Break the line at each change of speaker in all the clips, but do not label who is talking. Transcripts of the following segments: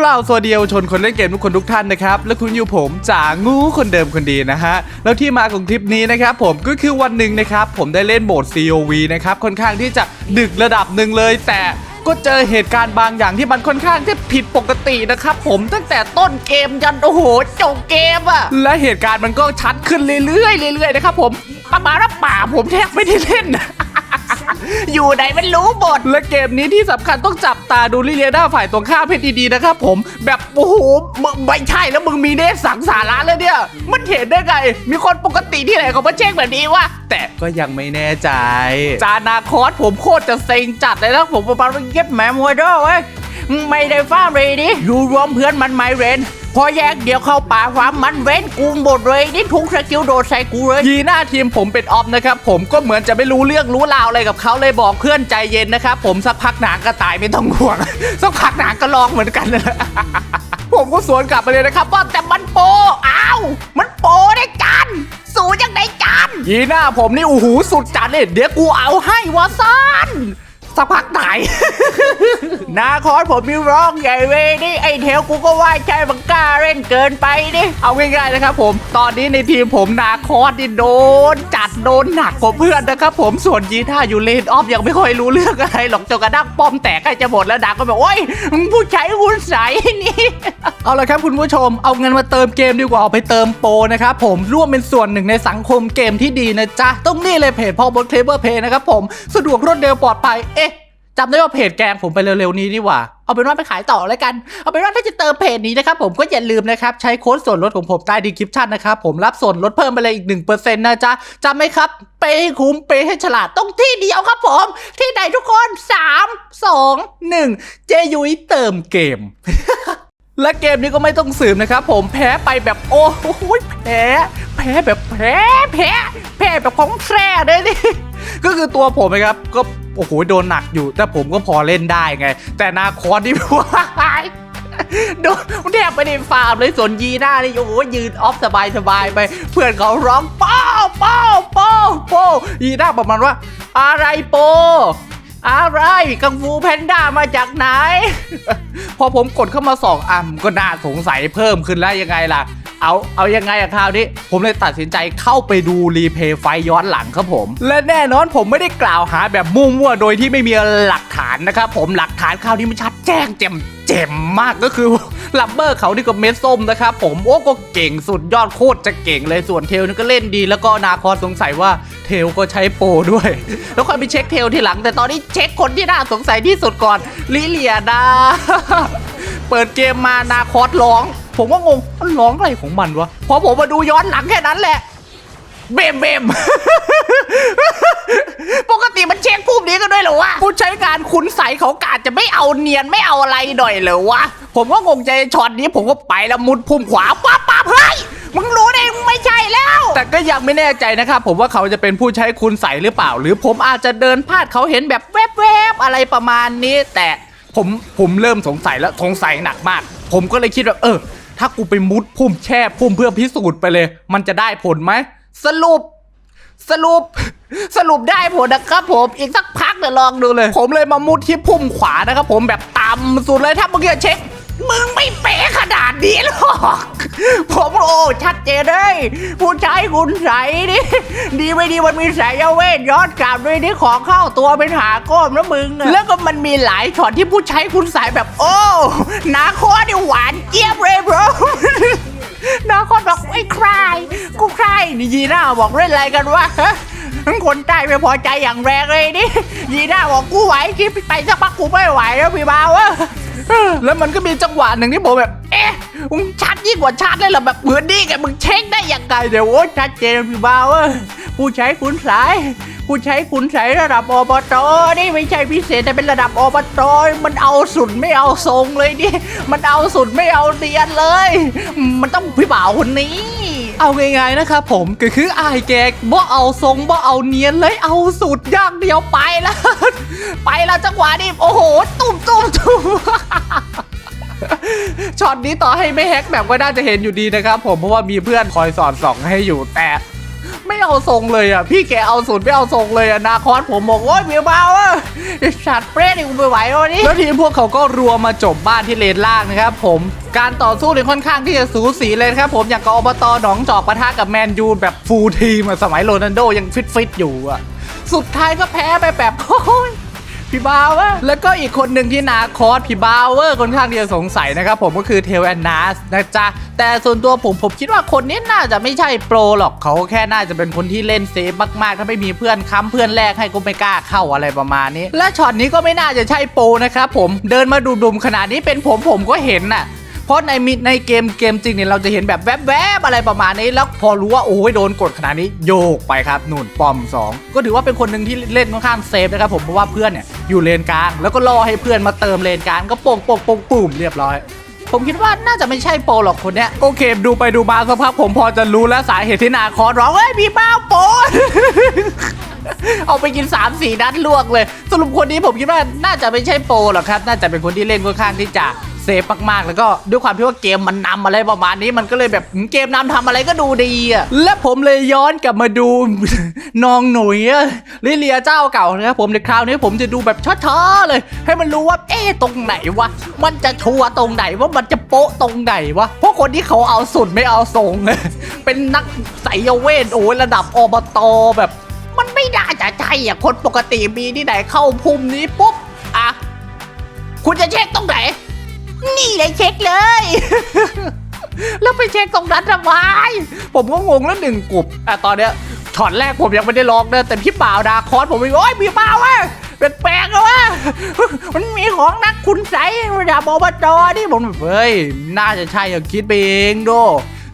กล่าวสวัสดีเยาวชนคนเล่นเกมทุกคนทุกท่านนะครับ และคุณอยู่ผมจ่างูคนเดิมคนดีนะฮะ แล้วที่มาของคลิปนี้นะครับผมก็คือวันหนึ่งนะครับ ผมได้เล่นโหมด COV นะครับ ค่อนข้างที่จะดึกระดับหนึ่งเลย แต่ก็เจอเหตุการณ์บางอย่างที่มันค่อนข้างที่ผิดปกตินะครับผมตั้งแต่ต้นเกมยันโอ้โหจบเกมอะและเหตุการณ์มันก็ชัดขึ้นเรื่อยๆเรื่อยๆนะครับผมประมาณว่าป่าผมแทบไม่ได้เล่นอยู่ไหนมันรู้หมดและเกมนี้ที่สำคัญต้องจับ ตาดูลิเลียด้าฝ่ายตรงข้ามให้ดีๆนะครับผมแบบโอ้โหมึงไม่ใช่แล้วมึงมีเนสสังสาระเลยเนี่ยมันเห็นได้ไง มีคนปกติที่ไหนเขามาเช็คแบบนี้วะแต่ก็ยังไม่แน่ใจ จานาคอสผมโคตรจะเซ็งจัดเลยนะผมประมาณว่าเก็บแมมมวยด้วยเว้ยไม่ได้ฟ้าร์มเลยดิอยู่รวมเพื่อนมันไม่เรน พอแยกเดี๋ยวเข้าป่าฟาร์มมันเว้นกูหมดเลยนี่ทุกสกิลโดดใส่กูเลยยีหน้าทีมผมเป็นออฟนะครับผมก็เหมือนจะไม่รู้เรื่องรู้ราวอะไรกับเขาเลยบอกเพื่อนใจเย็นนะครับผมสักพักหนางก็ตายไม่ต้องห่วง สักพักหนางก็ลองเหมือนกันเลยผมก็สวนกลับไปเลยนะครับ ว่าแต่มันโปอ้าวมันโปได้กันสูจังไดกันยีหน้าผมนี่โอ้โหสุดจัดเลยเดี๋ยวกูเอาให้วะซัน สักพักตาย นาคอสผมมีร้องใหญ่เวยนี่ไอเทลกูก็ว่าใช่บังกล้าเล่นเกินไปนี่เอาง่ายๆนะครับ ผมตอนนี้ในทีมผมนาคอสนี่โดน จัดโดนหนักกว่าเพื่อนนะครับ ผมส่วนยีท่าอยู่เลนออฟยังไม่ค่อยรู้เรื่องอะไรหรอกจนกระทั่งป้อมแตกใกล้จะหมดแล้วดักก็แบบโอ้ยมึงผู้ใช้คุณใสนี่เอาละครับคุณผู้ชมเอาเงินมาเติมเกมดีกว่าเอาไปเติมโปรนะครับผมร่วมเป็นส่วนหนึ่งในสังคมเกมที่ดีนะจ๊ะต้องนี่เลยเพจพ่อบนเคเบิลเพย์นะครับผมสะดวกรวดเร็วปลอดภัยเอ๊ะ จำได้ว่าเพจแกงผมไปเร็วๆนี้นี่หว่า เอาเป็นว่าไปขายต่อแล้วกัน เอาเป็นว่าถ้าจะเติมเพจนี้นะครับผมก็อย่าลืมนะครับ ใช้โค้ดส่วนลดของผมใต้ดีคริปชั่นนะครับผมรับส่วนลดเพิ่มไปเลยอีก 1%นะจ๊ะจำไหมครับ เปย์คุ้มเปย์ให้ฉลาดต้องที่เดียวครับผม ที่ไหนทุกคน 3 2 1 เจยุ้ยเติมเกม และเกมนี้ก็ไม่ต้องสืบนะครับผมแพ้ไปแบบโอ้โหแพ้แพ้แบบแพ้แพ้แพ้แบบของแท้เลยนี่ ก็คือตัวผมนะครับก็โอ้โหโดนหนักอยู่ แต่ผมก็พอเล่นได้ไง แต่นาคอนที่ว้ายโดนแทบไม่ได้ฟาร์มเลยส่วนยีหน้านี่โอ้โหยืนออฟสบายสบายไป เพื่อนเขาร้องป้าป้าป้าป้ยีหน้าประมาณว่า อะไรโป อะไรกังฟูแพนด้ามาจากไหน พอผมกดเข้ามาสองอะก็น่าสงสัยเพิ่มขึ้นแล้วยังไงล่ะ เอาเอายังไงอะคราวนี้ ผมเลยตัดสินใจเข้าไปดูรีเพย์ไฟย้อนหลังครับผม และแน่นอนผมไม่ได้กล่าวหาแบบมั่วๆโดยที่ไม่มีหลักฐานนะครับผมหลักฐานคราวนี้มันชัดแจ้งเจ็มเจ็มมากก็คือ ลับเบอร์เขานี่ก็เม็ดส้มนะครับผมโอ้ก็เก่งสุดยอดโคตรจะเก่งเลยส่วนเทลนี่ก็เล่นดี แล้วก็นาคอสงสัยว่าเทลก็ใช้โปรด้วย แล้วค่อยไปเช็คเทลทีหลัง แต่ตอนนี้เช็คคนที่น่าสงสัยที่สุดก่อนลิเลียดาเปิดเกมมานาคอสร้อง ผมว่างงมันร้องอะไรของมันวะพอผมมาดูย้อนหลังแค่นั้นแหละเบมเบม ปกติมันเช็คภูมินี้กันด้วยเหรอวะผู้ใช้งานเขากาดจะไม่เอาเนียนไม่เอาอะไรหน่อยเหรอวะ ผมก็งงใจช็อตนี้ผมก็ไปแล้วมุดพุ่มขวาปั๊บปั๊บเฮ้ยมึงรู้ได้มึงไม่ใช่แล้ว แต่ก็ยังไม่แน่ใจนะครับผมว่าเขาจะเป็นผู้ใช้คุณใสหรือเปล่า หรือผมอาจจะเดินพลาดเขาเห็นแบบแวบๆอะไรประมาณนี้ แต่ผมผมเริ่มสงสัยแล้วสงสัยหนักมาก ผมก็เลยคิดว่าเออ ถ้ากูไปมุดพุ่มแช่พุ่มเพื่อพิสูจน์ไปเลย มันจะได้ผลไหมสรุป สรุปสรุปได้ผลนะครับผมอีกสักพักเดี๋ยวลองดูเลย ผมเลยมามุดที่พุ่มขวานะครับผมแบบต่ำสุดเลยถ้าเมื่อกี้เช็ค มึงไม่เป๊ะขนาดนี้หรอกผมโอ้ชัดเจนเลยผู้ใช้คุณใสนี่ดีไม่ดีมันมีสายเวทย้อนกลับด้วยนี่ของเข้าตัวเป็นหาก้มแล้วมึงแล้วก็มันมีหลายช็อตที่ผู้ใช้คุณใสแบบโอ้นาโคตรนี่หวานเจี๊ยบเลยบรนาคอนบอกไอ้ครกูใคร นี่ยีน่าบอกเล่นอะไรกันวะฮะคนใต้ไม่พอใจอย่างแรงเลยนี่ยีน่าบอกกูไหวคิดไปสักพักกูไม่ไหวแล้วพี่บ่าวเว้ยแล้วมันก็มีจังหวะหนึ่งที่ผมแบบ เอ๊ะมึงชัดยิ่งกว่าชัดเลยเหรอแบบเหมือนนี่ไงมึงเช็คได้ยังไงเดี๋ยวโอ้ชัดเจนพี่บ่าวเว้ยผู้ใช้คุณสายผู้ใช้คุณใช้ระดับอบตนี่ไม่ใช่พิเศษแต่เป็นระดับอบตมันเอาสุดไม่เอาทรงเลยนี่มันเอาสุดไม่เอาเดียนเลย มันต้องพี่บ่าวคนนี้ เอาง่ายๆนะครับผมก็คืออายแกกบ่เอาทรงบ่เอาเนียนเลยเอาสุดอย่างเดียวไปแล้วไปแล้วจังหวะนี้โอ้โห ตุ้มตุ้มตุ้มช็อตนี้ต่อให้ไม่แฮกแบบก็น่าจะเห็นอยู่ดีนะครับผมเพราะว่ามีเพื่อนคอยสอนส่องให้อยู่แต่ เอาทรงเลยอะพี่แกเอาสุดไม่เอาทรงเลยอะนาคอสผมบอกโอ้ยเบียวเบาอะฉัดเปรตกูไม่ไหววันนี้แล้วทีมพวกเขาก็รวมมาจบบ้านที่เลนล่างนะครับผมการต่อสู้เนี่ยค่อนข้างที่จะสูสีเลยครับผมอย่างกับอบตหนองจอกปะทะกับแมนยูแบบฟูลทีมสมัยโรนัลโดยังฟิตๆอยู่อะสุดท้ายก็แพ้ไปแบบโอ้ย พี่บาวเวอร์แล้วก็อีกคนหนึ่งที่นาคอสพี่บาวเวอร์ค่อนข้างที่จะสงสัยนะครับผมก็คือเทลแอนนาสนะจ๊ะ แต่ส่วนตัวผมผมคิดว่าคนนี้น่าจะไม่ใช่โปรหรอกเขาแค่น่าจะเป็นคนที่เล่นเซฟมากๆ ถ้าไม่มีเพื่อนค้ำเพื่อนแรกให้ก็ไม่กล้าเข้าอะไรประมาณนี้ และช็อตนี้ก็ไม่น่าจะใช่โปรนะครับผมเดินมาดุมๆขนาดนี้เป็นผมผมก็เห็นน่ะ เพราะในมิในเกมเกมจริงเนี่ยเราจะเห็นแบบแวบๆอะไรประมาณนี้ แล้วพอรู้ว่าโอ้ยโดนกดขนาดนี้โยกไปครับนุ่นปอม 2 ก็ถือว่าเป็นคนหนึ่งที่เล่นค่อนข้างเซฟนะครับผมเพราะว่าเพื่อนเนี่ยอยู่เลนกลางแล้วก็รอให้เพื่อนมาเติมเลนกลางก็โป่งโป่งโป่งปุ่มเรียบร้อยผมคิดว่าน่าจะไม่ใช่โปหรอกคนเนี้ยโอเค ดูไปดูมาสักพักผมพอจะรู้แล้วสาเหตุที่นาคอสร้องเฮ้ยพี่บ้าโปเอาไปกิน3 4นัดลวกเลย สรุปคนนี้ผมคิดว่าน่าจะไม่ใช่โปหรอกครับ น่าจะเป็นคนที่เล่นค่อนข้างที่จะ เซฟมากๆ แล้วก็ด้วยความที่ว่าเกมมันนำอะไรประมาณนี้มันก็เลยแบบเกมนำทำอะไรก็ดูดีอะและผมเลยย้อนกลับมาดูน้องหนุ่ยลิเลียเจ้าเก่านะครับผมในคราวนี้ผมจะดูแบบช้าๆเลย ให้มันรู้ว่าเอ๊ะตรงไหนวะมันจะชัวตรงไหนว่ามันจะโป๊ะตรงไหนวะเพราะคนที่เขาเอาสุดไม่เอาทรงเลยเป็นนักไสยเวทโอ้ยระดับอบตแบบมันไม่น่าจะใช่อะคนปกติมีที่ไหนเข้าพุ่มนี้ปุ๊บอะคุณจะเช็คตรงไหน นี่เลยเช็คเลย แล้วไปเช็คตรงนั้นทำไมผมก็งงแล้วหนึ่งกลุ่มอะตอนเนี้ยช็อตแรกผมยังไม่ได้ลองนะแต่พี่บ่าวดาคอสผมอีกโอ้ยพี่บ่าวอะแปลกๆอะวะมันมีของนักคุณใสระดับอบจนี่ผมแบบเฮ้ยน่าจะใช่อย่าคิดไปเองโด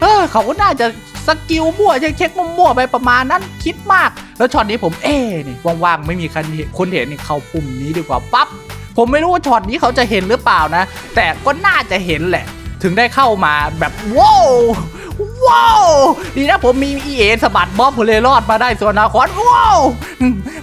เออเขาก็น่าจะสกิลมั่วเช็คเช็คมั่วไปประมาณนั้นคิดมาก แล้วช็อตนี้ผมเอ๊ะนี่ว่างๆไม่มีครเห็นคนเห็นนี่เข้าปุ่มนี้ดีกว่าปั๊บ ผมไม่รู้ว่าช็อตนี้เขาจะเห็นหรือเปล่านะ แต่ก็น่าจะเห็นแหละ ถึงได้เข้ามาแบบว้าวว้าวดีนะผมมีเอเอสะบัดบ๊อบผมเลยรอดมาได้ส่วนนาคอนว้าว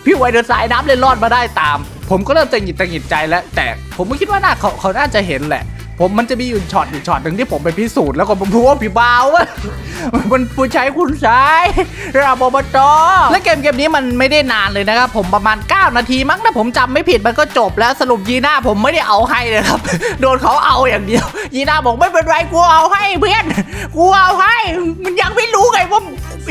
พี่ไวเดอร์สายน้ำเลยรอดมาได้ตาม ผมก็เริ่มจะหงิดตังหิดใจแล้ว แต่ผมไม่คิดว่าน่าเขาเขาน่าจะเห็นแหละ ผมมันจะมีอยู่ช็อตอยู่ช็อตหนึ่งที่ผมไปพิสูจน์แล้วก็ผมรู้ว่าพี่บ่าวอะมันผู้ใช้คุณสายระบอบจและเกมเกมนี้มันไม่ได้นานเลยนะครับผมประมาณ 9 นาทีมั้งถ้าผมจำไม่ผิดมันก็จบแล้วสรุปยีน่าผมไม่ได้เอาให้เลยครับโดนเขาเอาอย่างเดียว ยีน่าบอกไม่เป็นไรกูเอาให้เพื่อนกูเอาให้มันยังไม่รู้ไงว่า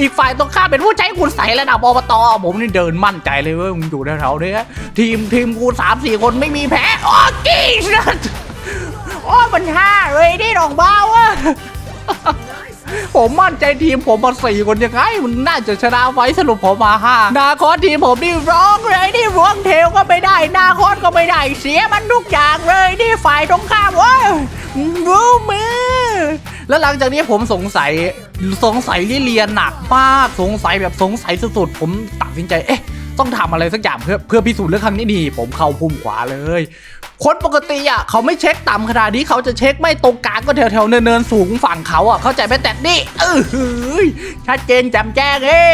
อีกฝ่ายตรงข้ามเป็นผู้ใช้คุณใสระดับอบตผมนี่เดินมั่นใจเลยเว่ามึงอยู่แถวๆเนี้ยทีมทีมกูสามสี่คนไม่มีแพ้โอ้กี้สัส โอ้มันห้าเลยนี่ดอกเบ้าอะผมมั่นใจทีมผมมาสี่คนยังไง มันน่าจะชนะไว้สรุปผมมาห้านาคอทีมผมนี่ร้องเลยนี่ร้องเทลก็ไม่ได้นาคอสก็ไม่ได้เสียมันทุกอย่างเลยนี่ฝ่ายตรงข้ามว้ยรู้มือ แล้วหลังจากนี้ผมสงสัยสงสัยลิเลียนหนักมากสงสัยแบบสงสัยสุดๆผมตัดสินใจเอ๊ะ ต้องทำอะไรสักอย่างเพื่อเพื่อพิสูจน์เรื่องครั้งนี้ดีผมเข้าพุ่มขวาเลยคนปกติอะเขาไม่เช็คต่ำขนาดนี้เขาจะเช็คไม่ตรงกลางก็แถวแถวๆเนินๆสูงฝั่งเขาอะเข้าใจไหมแต่นี่เออหือชัดเจนแจำแจ้งเอ้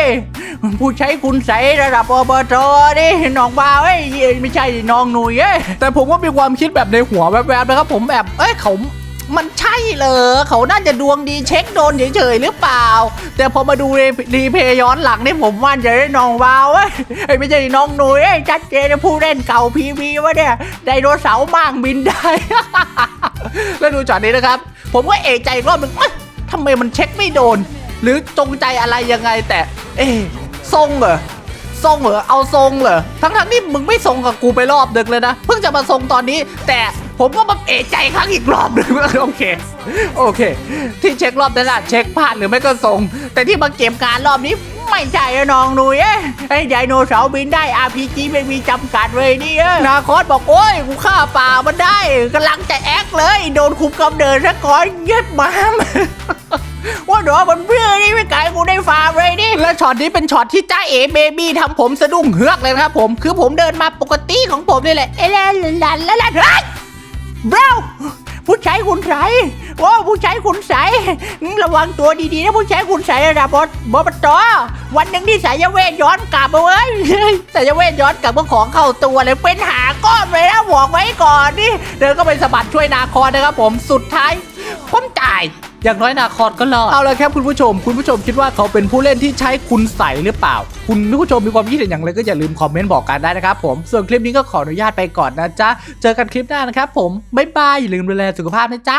ผู้ใช้คุณใสระดับอบจนี่น้องบ่าวเอ้ยไม่ใช่น้องหนุ่ยเอ้แต่ผมก็มีความคิดแบบในหัวแวบๆนะครับผมแบบเอ้ยเขามัน เหรอเขาน่าจะดวงดีเช็คโดนเฉยๆหรือเปล่า แต่พอมาดูรีเพย์ย้อนหลังนี่ผมว่าจะได้น้องวาวเว้ไอ้ยไม่ใช่น้องหนุ่ยชัดเจนผู้เล่นเก่าพีวีวะเนี่ยไดโนเสาร์มั่งบินได้ แล้วดูจอดนี้นะครับ ผมก็เอะใจกรอบหนึงเอ๊ะทำไมมันเช็คไม่โดน หรือจงใจอะไรยังไงแต่ เอ๊ะทรงเหรอทรงเหรอเอาทรงเหรอทั้งทั้งๆที่มึงไม่ทรงกับกูไปรอบดึกเลยนะ เพิ่งจะมาทรงตอนนี้แต่ ผมก็มาเอะใจครั้งอีกรอบหนึ่งโอเค โอเค ที่เช็ครอบนั้นอะเช็คพลาดหรือไม่ก็ทรงแต่ที่มาเก็บการรอบนี้ไม่ใช่อะน้องหนุ่ยเอ้ไอ้ไดโนเสาร์บินได้ RPG ไม่มีจำกัดเลยนี่เอ้ยนาคอสบอกโอ้ยกูฆ่าป่ามันได้กำลังจะแอคเลย โดนคุมกำเนิดซะก่อนเย็ดมามว่าเดี๋ยวมันเพื่อนี่ไม่ไกลกูได้ฟาร์มเลยนี่และช็อตนี้เป็นช็อตที่จ้าเอเบบี้ทำผมสะดุ้งเฮือกเลยนะครับผม คือผมเดินมาปกติของผมนี่แหละเอลันลันลันลันเฮ้ย บรวผู้ใช้คุณใสว้าผู้ใช้คุณใสระวังตัวดีๆนะผู้ใช้คุณใสระดับบอสบอสตอวันหนึ่งที่สายเวทย้อนกลับมาเว้ยสายเวทย้อนกลับมาของเข้าตัวเลยเป็นหาก้อนเลยนะบอกไว้ก่อนนี่เดินก็ไปสะบัดช่วยนาคอนะครับผมสุดท้ายผมจ่าย
อย่างน้อยนาคอดก็รอด
เอาละครับคุณผู้ชม คุณผู้ชมคิดว่าเขาเป็นผู้เล่นที่ใช้คุณใสหรือเปล่า คุณผู้ชมมีความคิดเห็นอย่างไรก็อย่าลืมคอมเมนต์บอกกันได้นะครับผมส่วนคลิปนี้ก็ขออนุญาตไปก่อนนะจ๊ะเจอกันคลิปหน้านะครับผมบ๊ายบายอย่าลืมดูแลสุขภาพนะจ๊ะ